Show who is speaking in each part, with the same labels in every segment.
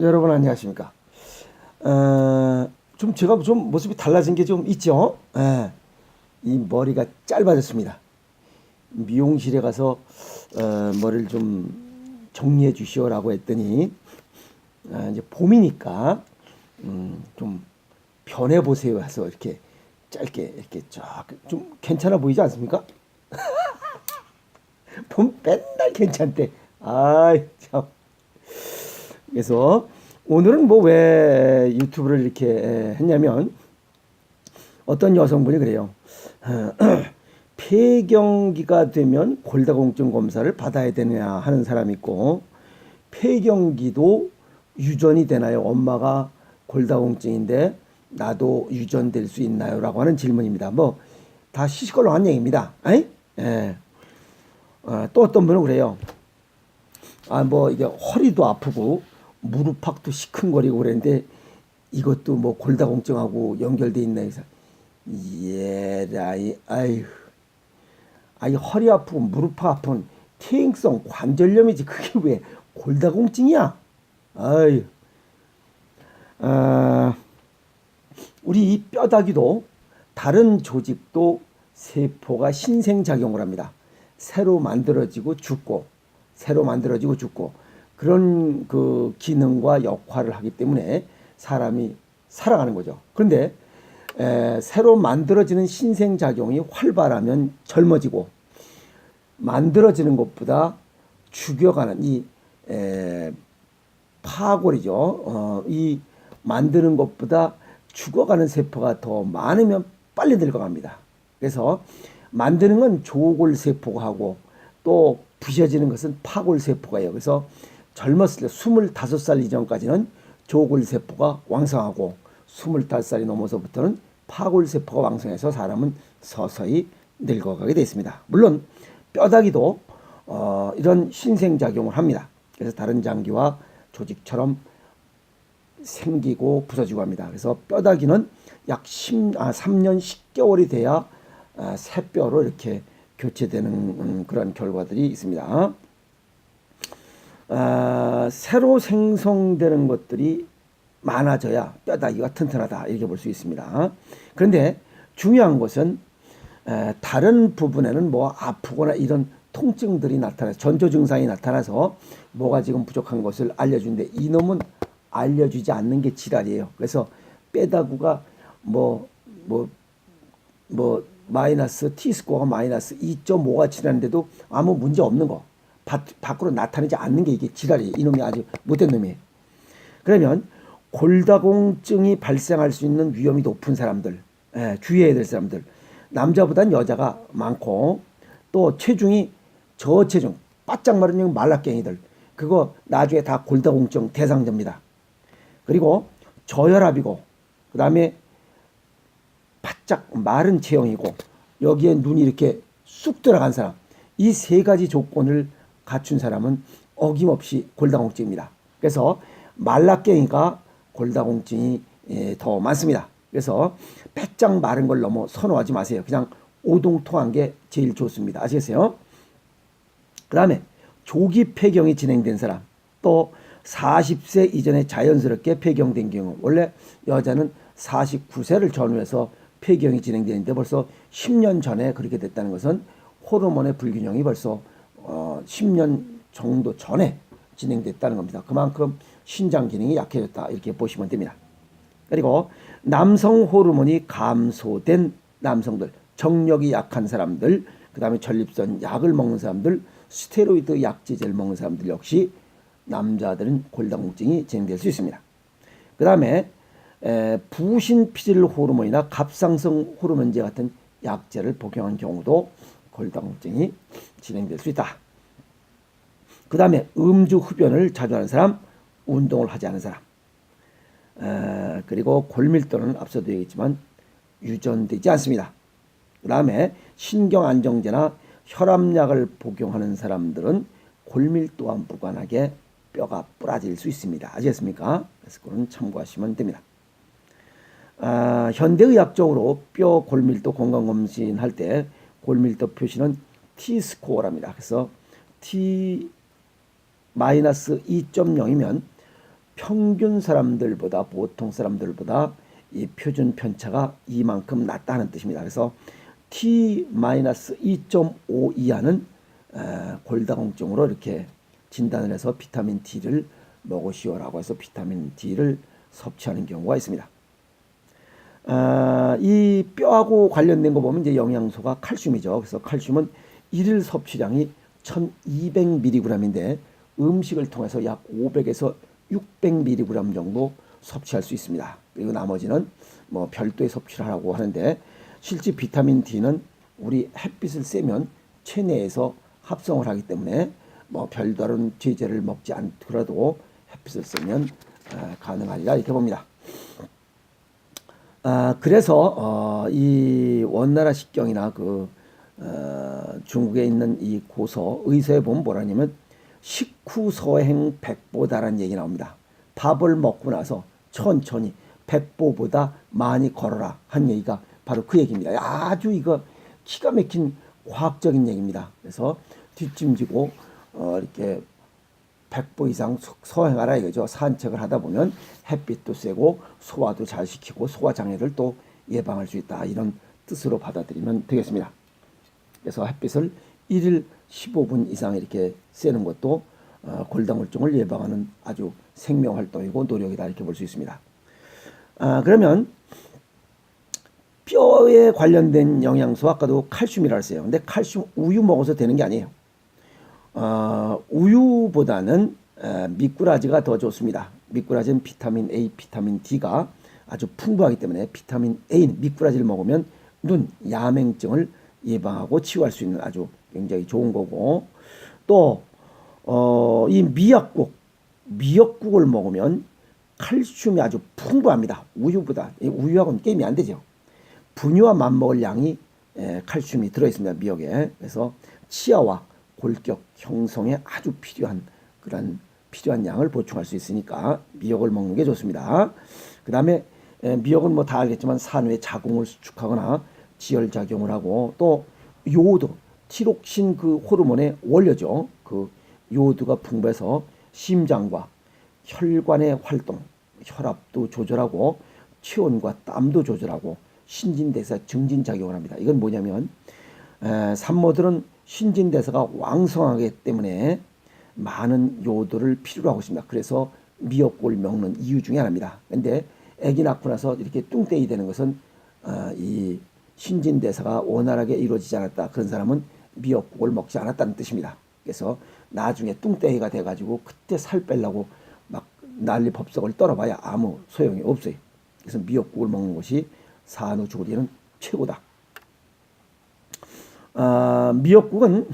Speaker 1: 여러분 안녕하십니까? 어, 좀 제가 좀 모습이 달라진 게 좀 있죠? 예. 이 머리가 짧아졌습니다. 미용실에 가서 어, 머리를 좀 정리해 주시오라고 했더니 아, 이제 봄이니까 음, 좀 변해 보세요 해서 이렇게 짧게 이렇게 쫙 좀 괜찮아 보이지 않습니까? 봄 맨날 괜찮대. 아이 참. 그래서 오늘은 뭐 왜 유튜브를 이렇게 했냐면 어떤 여성분이 그래요. 폐경기가 되면 골다공증 검사를 받아야 되느냐 하는 사람이 있고 폐경기도 유전이 되나요? 엄마가 골다공증인데 나도 유전될 수 있나요?라고 하는 질문입니다. 뭐 다 시시콜롱한 얘기입니다. 에이? 예. 어, 또 어떤 분은 그래요. 아, 뭐, 이게 허리도 아프고, 무릎팍도 시큰거리고 그랬는데, 이것도 뭐 골다공증하고 연결돼 있나 해서, 예라이, 아유. 아이, 허리 아프고 무릎 아픈 퇴행성 관절염이지. 그게 왜 골다공증이야? 아유. 아, 우리 이 뼈다귀도 다른 조직도 세포가 신생작용을 합니다. 새로 만들어지고 죽고 새로 만들어지고 죽고 그런 그 기능과 역할을 하기 때문에 사람이 살아가는 거죠. 그런데 에, 새로 만들어지는 신생작용이 활발하면 젊어지고 만들어지는 것보다 죽여가는 이 에, 파골이죠. 어, 이 만드는 것보다 죽어가는 세포가 더 많으면 빨리 늙어갑니다. 그래서 만드는 건 조골 세포가 하고 또 부셔지는 것은 파골 세포가요. 그래서 젊었을 때 25살 이전까지는 조골세포가 왕성하고 25살이 넘어서부터는 파골세포가 왕성해서 사람은 서서히 늙어가게 되어 있습니다. 물론 뼈다귀도 어, 이런 신생작용을 합니다. 그래서 다른 장기와 조직처럼 생기고 부서지고 합니다. 그래서 뼈다귀는 약 10, 아, 3년 10개월이 돼야 아, 새 뼈로 이렇게 교체되는 음, 그런 결과들이 있습니다. 아, 새로 생성되는 것들이 많아져야 뼈다귀가 튼튼하다 이렇게 볼 수 있습니다. 그런데 중요한 것은 에, 다른 부분에는 뭐 아프거나 이런 통증들이 나타나서 전조 증상이 나타나서 뭐가 지금 부족한 것을 알려주는데 이놈은 알려주지 않는 게 지랄이에요. 그래서 뼈다구가 뭐 뭐, 뭐, 마이너스, T스코어가 마이너스 2.5가 지났는데도 아무 문제 없는 거. 밖, 밖으로 나타내지 않는 게 이게 지랄이에요. 이놈이 아주 못된 놈이에요. 그러면 골다공증이 발생할 수 있는 위험이 높은 사람들, 예, 주의해야 될 사람들, 남자보단 여자가 많고 또 체중이 저체중, 바짝 마른 말라깽이들, 그거 나중에 다 골다공증 대상자입니다. 그리고 저혈압이고, 그 다음에 바짝 마른 체형이고 여기에 눈이 이렇게 쑥 들어간 사람 이 세 가지 조건을 갖춘 사람은 어김없이 골다공증입니다. 그래서 말라깽이가 골다공증이 예, 더 많습니다. 그래서 바짝 마른 걸 너무 선호하지 마세요. 그냥 오동통한 게 제일 좋습니다. 아시겠어요? 그 다음에 조기 폐경이 진행된 사람 또 40세 이전에 자연스럽게 폐경된 경우 원래 여자는 49세를 전후해서 폐경이 진행되는데 벌써 10년 전에 그렇게 됐다는 것은 호르몬의 불균형이 벌써 어 10년 정도 전에 진행됐다는 겁니다. 그만큼 신장 기능이 약해졌다 이렇게 보시면 됩니다. 그리고 남성 호르몬이 감소된 남성들, 정력이 약한 사람들, 그 다음에 전립선 약을 먹는 사람들, 스테로이드 약제제를 먹는 사람들 역시 남자들은 골다공증이 진행될 수 있습니다. 그 다음에 부신 피질 호르몬이나 갑상선 호르몬제 같은 약제를 복용한 경우도 골다공증이 진행될 수 있다. 그 다음에 음주 흡연을 자주 하는 사람, 운동을 하지 않은 사람, 에, 그리고 골밀도는 앞서도 얘기했지만 유전되지 않습니다. 그 다음에 신경 안정제나 혈압약을 복용하는 사람들은 골밀도와 무관하게 뼈가 부러질 수 있습니다. 아시겠습니까? 그래서 그건 참고하시면 됩니다. 아, 현대의학적으로 뼈 골밀도 건강검진 할 때 골밀도 표시는 T스코어랍니다. 그래서 T 마이너스 2.0이면 평균 사람들보다 보통 사람들보다 이 표준 편차가 이만큼 낮다는 뜻입니다. 그래서 T-2.5 이하는 에, 골다공증으로 이렇게 진단을 해서 비타민 D를 먹으시오라고 해서 비타민 D를 섭취하는 경우가 있습니다. 아, 이 뼈하고 관련된 거 보면 이제 영양소가 칼슘이죠. 그래서 칼슘은 일일 섭취량이 1200mg인데 음식을 통해서 약 500에서 600mg 정도 섭취할 수 있습니다. 그리고 나머지는 뭐 별도의 섭취를 하라고 하는데 실제 비타민 D는 우리 햇빛을 쐬면 체내에서 합성을 하기 때문에 뭐 별다른 제재를 먹지 않더라도 햇빛을 쐬면 아, 가능하리라 이렇게 봅니다. 아, 그래서 어, 이 원나라 식경이나 그 어, 중국에 있는 이 고서 의서에 보면 뭐라냐면 식후 서행 백보다라는 얘기 나옵니다. 밥을 먹고 나서 천천히 백보보다 많이 걸어라 한 얘기가 바로 그 얘기입니다. 아주 이거 기가 막힌 과학적인 얘기입니다. 그래서 뒷짐지고 어, 이렇게 100보 이상 서- 서행하라 이거죠. 산책을 하다 보면 햇빛도 쐬고 소화도 잘 시키고 소화 장애를 또 예방할 수 있다. 이런 뜻으로 받아들이면 되겠습니다. 그래서 햇빛을 1일 15분 이상 이렇게 쐬는 것도 어, 골다공증을 예방하는 아주 생명 활동이고 노력이다 이렇게 볼 수 있습니다. 아, 그러면 뼈에 관련된 영양소 아까도 칼슘이라고 했어요. 근데 칼슘 우유 먹어서 되는 게 아니에요. 어, 우유보다는 에, 미꾸라지가 더 좋습니다. 미꾸라지는 비타민 A, 비타민 D가 아주 풍부하기 때문에 비타민 A는 미꾸라지를 먹으면 눈 야맹증을 예방하고 치유할 수 있는 아주 굉장히 좋은 거고 또 어, 이 미역국 미역국을 먹으면 칼슘이 아주 풍부합니다. 우유보다 이 우유하고는 게임이 안 되죠. 분유와 맞먹을 양이 에, 칼슘이 들어 있습니다. 미역에. 그래서 치아와 골격 형성에 아주 필요한 그런 필요한 양을 보충할 수 있으니까 미역을 먹는 게 좋습니다. 그 다음에 에, 미역은 뭐 다 알겠지만 산후의 자궁을 수축하거나 지혈 작용을 하고 또 요오드 티록신 그 호르몬의 원료죠. 그 요오드가 풍부해서 심장과 혈관의 활동, 혈압도 조절하고 체온과 땀도 조절하고 신진대사 증진작용을 합니다. 이건 뭐냐면 에, 산모들은 신진대사가 왕성하기 때문에 많은 요도를 필요로 하고 있습니다. 그래서 미역국을 먹는 이유 중에 하나입니다. 근데 아기 낳고 나서 이렇게 뚱땡이 되는 것은 어, 이 신진대사가 원활하게 이루어지지 않았다. 그런 사람은 미역국을 먹지 않았다는 뜻입니다. 그래서 나중에 뚱땡이가 돼가지고 그때 살 빼려고 막 난리 법석을 떨어봐야 아무 소용이 없어요. 그래서 미역국을 먹는 것이 산후 조리에는 최고다. 아, 미역국은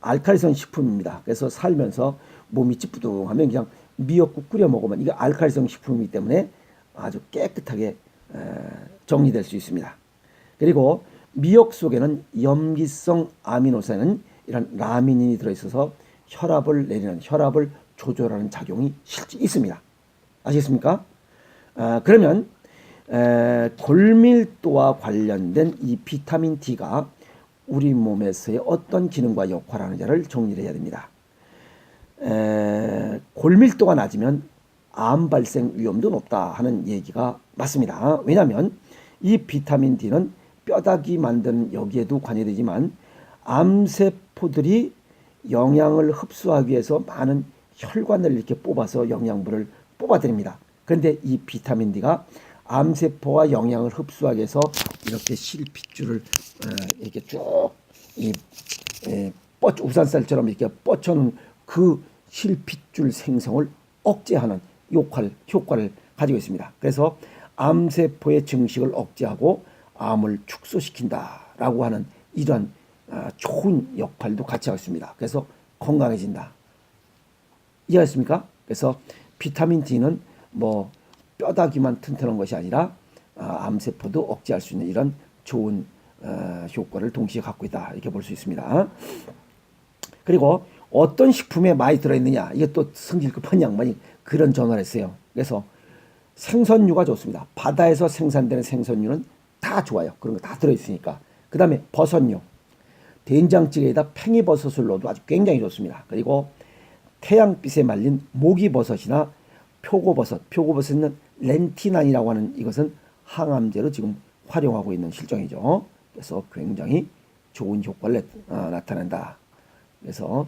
Speaker 1: 알칼리성 식품입니다. 그래서 살면서 몸이 찌뿌둥하면 그냥 미역국 끓여 먹으면 이게 알칼리성 식품이기 때문에 아주 깨끗하게 에, 정리될 수 있습니다. 그리고 미역 속에는 염기성 아미노산은 이런 라미닌이 들어있어서 혈압을 내리는 혈압을 조절하는 작용이 실제 있습니다. 아시겠습니까? 아, 그러면 에, 골밀도와 관련된 이 비타민 D가 우리 몸에서의 어떤 기능과 역할을 하느냐를 정리를 해야 됩니다. 에, 골밀도가 낮으면 암 발생 위험도 높다 하는 얘기가 맞습니다. 왜냐하면 이 비타민 D는 뼈다귀 만드는 여기에도 관여되지만 암세포들이 영양을 흡수하기 위해서 많은 혈관을 이렇게 뽑아서 영양분을 뽑아들입니다. 그런데 이 비타민 D가 암세포와 영양을 흡수하기 위해서 이렇게 실핏줄을 어, 이렇게 쭉이 뻗 우산살처럼 이렇게 뻗쳐놓은 그 실핏줄 생성을 억제하는 역할 효과를 가지고 있습니다. 그래서 암세포의 증식을 억제하고 암을 축소시킨다라고 하는 이러한 아, 좋은 역할도 같이 하고 있습니다. 그래서 건강해진다. 이해하십니까? 그래서 비타민 D는 뭐 뼈다귀만 튼튼한 것이 아니라 아, 암세포도 억제할 수 있는 이런 좋은 어, 효과를 동시에 갖고 있다 이렇게 볼 수 있습니다. 그리고 어떤 식품에 많이 들어있느냐 이게 또 성질 급한 양반이 그런 전화를 했어요. 그래서 생선류가 좋습니다. 바다에서 생산되는 생선류는 다 좋아요. 그런 거 다 들어있으니까. 그 다음에 버섯류. 된장찌개에다 팽이버섯을 넣어도 아주 굉장히 좋습니다. 그리고 태양빛에 말린 모기버섯이나 표고버섯, 표고버섯은 렌티난이라고 하는 이것은 항암제로 지금 활용하고 있는 실정이죠. 그래서 굉장히 좋은 효과를 나- 어, 나타낸다. 그래서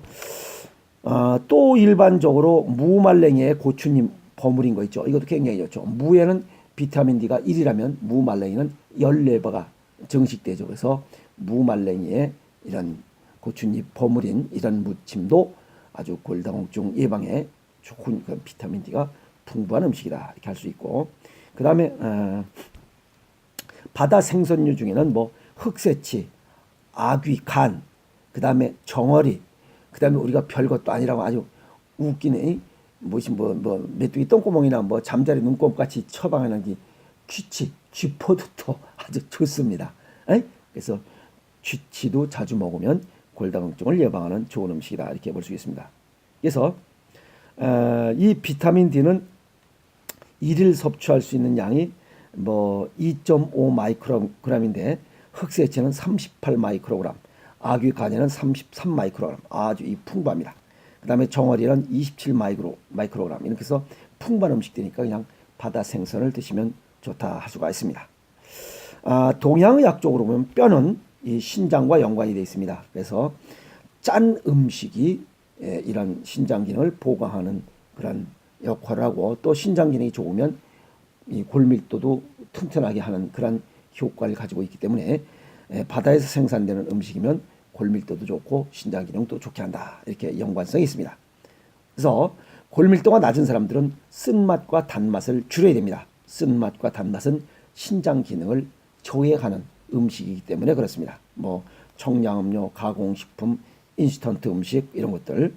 Speaker 1: 어, 또 일반적으로 무말랭이의 고추잎 버무린 거 있죠. 이것도 굉장히 좋죠. 무에는 비타민 D가 1이라면 무말랭이는 14배가 증식되죠. 그래서 무말랭이의 이런 고추잎 버무린 이런 무침도 아주 골다공증 예방에 좋은 그 비타민 D가 풍부한 음식이다. 이렇게 할 수 있고. 그 다음에 어, 바다 생선류 중에는 뭐 흑새치, 아귀, 간, 그 다음에 정어리, 그 다음에 우리가 별것도 아니라고 아주 웃기네. 무슨 뭐, 뭐, 메뚜기 똥구멍이나 뭐 잠자리 눈곱 같이 처방하는 게 쥐치, 쥐포도 또 아주 좋습니다. 에? 그래서 쥐치도 자주 먹으면 골다공증을 예방하는 좋은 음식이다. 이렇게 볼 수 있습니다. 그래서 어, 이 비타민 D는 일일 섭취할 수 있는 양이 뭐 2.5 마이크로그램인데 흑새치는 38 마이크로그램, 아귀 간에는 33 마이크로그램, 아주 이 풍부합니다. 그다음에 정어리는 27 마이크로 마이크로그램 이렇게 해서 풍부한 음식들이니까 그냥 바다 생선을 드시면 좋다 할 수가 있습니다. 아, 동양의학 적으로 보면 뼈는 이 신장과 연관이 되어 있습니다. 그래서 짠 음식이 예, 이런 신장 기능을 보강하는 그런 역할을 하고 또 신장 기능이 좋으면 이 골밀도도 튼튼하게 하는 그런 효과를 가지고 있기 때문에 예, 바다에서 생산되는 음식이면 골밀도도 좋고 신장 기능도 좋게 한다 이렇게 연관성이 있습니다. 그래서 골밀도가 낮은 사람들은 쓴맛과 단맛을 줄여야 됩니다. 쓴맛과 단맛은 신장 기능을 저해하는 음식이기 때문에 그렇습니다. 뭐 청량음료, 가공식품, 인스턴트 음식 이런 것들.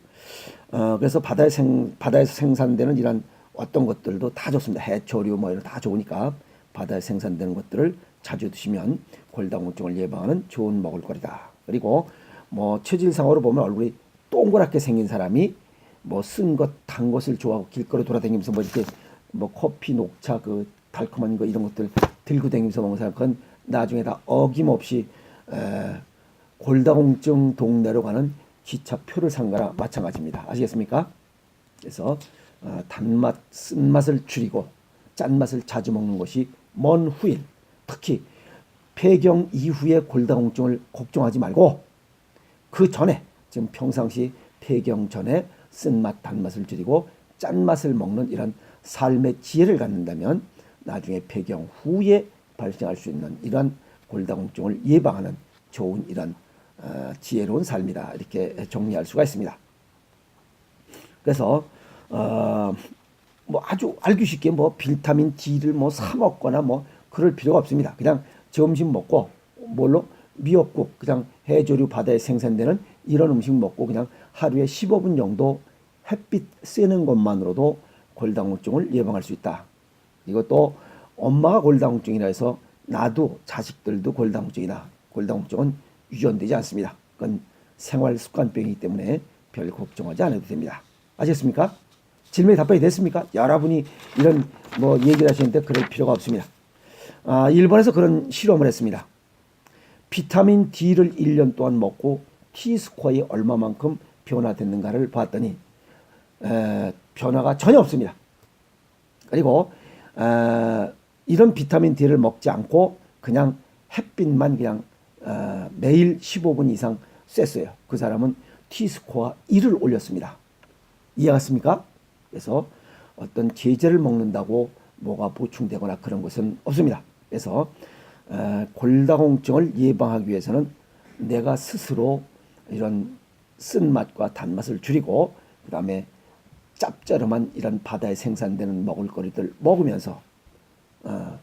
Speaker 1: 어, 그래서 바다에 생 바다에서 생산되는 이런 어떤 것들도 다 좋습니다. 해초류 뭐 이런 다 좋으니까 바다에 생산되는 것들을 자주 드시면 골다공증을 예방하는 좋은 먹을거리다. 그리고 뭐 체질상으로 보면 얼굴이 동그랗게 생긴 사람이 뭐 쓴 것, 단 것을 좋아하고 길거리 돌아다니면서 뭐 이렇게 뭐 커피, 녹차 그 달콤한 거 이런 것들 들고 다니면서 먹는 사람 그건 나중에 다 어김없이 에, 골다공증 동네로 가는 기차표를 산 거나 마찬가지입니다. 아시겠습니까? 그래서 어, 단맛, 쓴맛을 줄이고 짠맛을 자주 먹는 것이 먼 후일, 특히 폐경 이후의 골다공증을 걱정하지 말고 그 전에 지금 평상시 폐경 전에 쓴맛, 단맛을 줄이고 짠맛을 먹는 이런 삶의 지혜를 갖는다면 나중에 폐경 후에 발생할 수 있는 이러한 골다공증을 예방하는 좋은 이런 어, 지혜로운 삶이다 이렇게 정리할 수가 있습니다. 그래서 어, 뭐 아주 알기 쉽게 뭐 비타민 D를 뭐 사 먹거나 뭐 그럴 필요가 없습니다. 그냥 점심 먹고 뭘로 미역국 그냥 해조류 바다에 생산되는 이런 음식 먹고 그냥 하루에 15분 정도 햇빛 쐬는 것만으로도 골다공증을 예방할 수 있다. 이것도 엄마가 골다공증이라 해서 나도 자식들도 골다공증이다. 골다공증은 유전되지 않습니다. 그건 생활 습관병이기 때문에 별 걱정하지 않아도 됩니다. 아셨습니까? 질문에 답변이 됐습니까? 여러분이 이런 뭐 얘기를 하시는데 그럴 필요가 없습니다. 아, 일본에서 그런 실험을 했습니다. 비타민 D를 1년 동안 먹고 T 스코어이 얼마만큼 변화됐는가를 봤더니 에, 변화가 전혀 없습니다. 그리고 에, 이런 비타민 D를 먹지 않고 그냥 햇빛만 그냥 어, 매일 15분 이상 쐈어요. 그 사람은 T 스코어 1을 올렸습니다. 이해갔습니까? 그래서 어떤 제재를 먹는다고 뭐가 보충되거나 그런 것은 없습니다. 그래서 에, 골다공증을 예방하기 위해서는 내가 스스로 이런 쓴맛과 단맛을 줄이고 그 다음에 짭짤한 이런 바다에 생산되는 먹을거리들 먹으면서 어,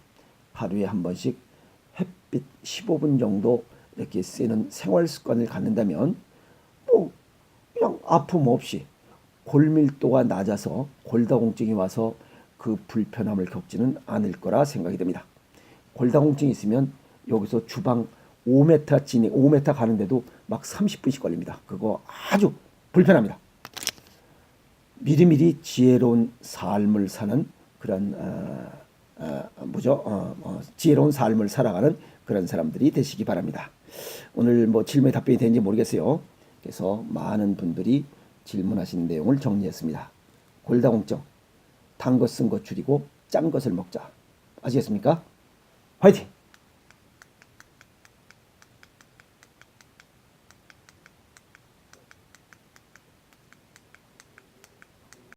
Speaker 1: 하루에 한 번씩 햇빛 15분 정도 이렇게 쓰는 생활 습관을 갖는다면 뭐 그냥 아픔 없이 골밀도가 낮아서 골다공증이 와서 그 불편함을 겪지는 않을 거라 생각이 됩니다. 골다공증이 있으면 여기서 주방 5m 진입 5m 가는데도 막 30분씩 걸립니다. 그거 아주 불편합니다. 미리미리 지혜로운 삶을 사는 그런 어, 어, 뭐죠? 어, 어, 지혜로운 삶을 살아가는 그런 사람들이 되시기 바랍니다. 오늘 뭐 질문에 답변이 되는지 모르겠어요. 그래서 많은 분들이 질문하신 내용을 정리했습니다. 골다공증 단 것 쓴 것 줄이고 짠 것을 먹자. 아시겠습니까? 화이팅!